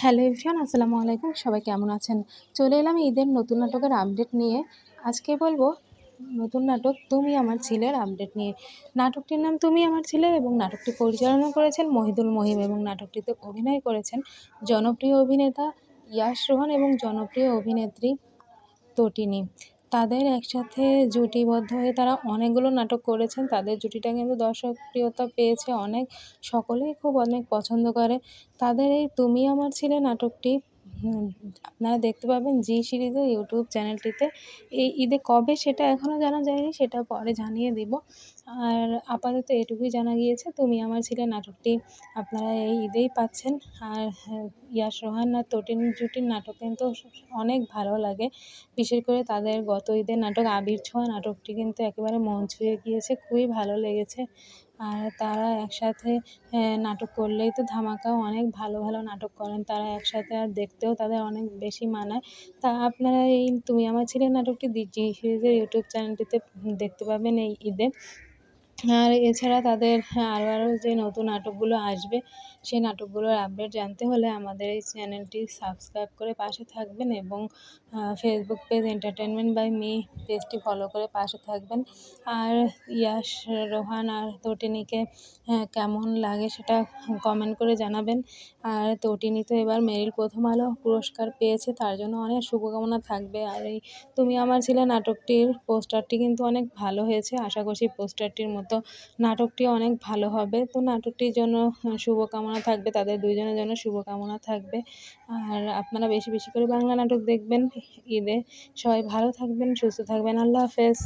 Hello everyone, আসসালামু আলাইকুম। সবাই কেমন আছেন? চলে এলাম ঈদের নতুন নাটকের আপডেট নিয়ে। আজকে বলব, নতুন নাটক তুমি আমার ছেলের আপডেট নিয়ে। নাটকটির নাম তুমি আমার ছেলে এবং নাটকটি পরিচালনা করেছেন মহিদুল মহিম এবং নাটকটিতে অভিনয় করেছেন জনপ্রিয় অভিনেতা ইয়াস রোহন এবং জনপ্রিয় অভিনেত্রী তটিনী। তাদের একসাথে জুটিবদ্ধ হয়ে তারা অনেকগুলো নাটক করেছেন। তাদের জুটিটা কিন্তু দর্শকপ্রিয়তা পেয়েছে অনেক। সকলেই খুব অনেক পছন্দ করে। তাদের এই তুমি আমার ছিলে নাটকটি আপনারা দেখতে পাবেন জি সিরিজের ইউটিউব চ্যানেলটিতে। এই ঈদে কবে সেটা এখনও জানা যায়নি সেটা পরে জানিয়ে দিব। আর আপাতত এটুকুই জানা গিয়েছে তুমি আমার ছেলে নাটকটি আপনারা এই ঈদেই পাচ্ছেন। আর হ্যাঁ, ইয়াশ রোহান আর তটিন জুটির নাটক কিন্তু অনেক ভালো লাগে। বিশেষ করে তাদের গত ঈদের নাটক আবির ছোঁয়া নাটকটি কিন্তু একেবারে মন ছুঁয়ে গিয়েছে খুবই ভালো লেগেছে। আর তারা একসাথে নাটক করলেই তো ধামাকা অনেক ভালো ভালো নাটক করেন। তারা একসাথে আর দেখতেও তাদের অনেক বেশি মানায়। তা আপনারা এই তুমি আমার ছেলে নাটকটি জি সিরিজের ইউটিউব চ্যানেলটিতে দেখতে পাবেন এই ঈদে। আর এছাড়া তাদের আরও আরও যে নতুন নাটকগুলো আসবে, সেই নাটকগুলোর আপডেট জানতে হলে আমাদের এই চ্যানেলটি সাবস্ক্রাইব করে পাশে থাকবেন এবং Facebook page entertainment by me পেজটি ফলো করে পাশে থাকবেন। আর ইয়াশ, রোহান আর তটিনীকে কেমন লাগে সেটা কমেন্ট করে জানাবেন। আর তটিনী তো এবার মেরিল প্রথম আলো পুরস্কার পেয়েছে, তার জন্য অনেক শুভকামনা থাকবে। আর এই তুমি আমার ছেলে নাটকটির পোস্টারটি কিন্তু অনেক ভালো হয়েছে, আশা করছি পোস্টারটির মতো নাটকটি অনেক ভালো হবে। তো নাটকটির জন্য শুভকামনা থাকবে। তাদের দুইজনের জন্য শুভকামনা থাকবে। আর আপনারা বেশি বেশি করে বাংলা নাটক দেখবেন ঈদে। সবাই ভালো থাকবেন, সুস্থ থাকবেন। আল্লাহ হাফেজ।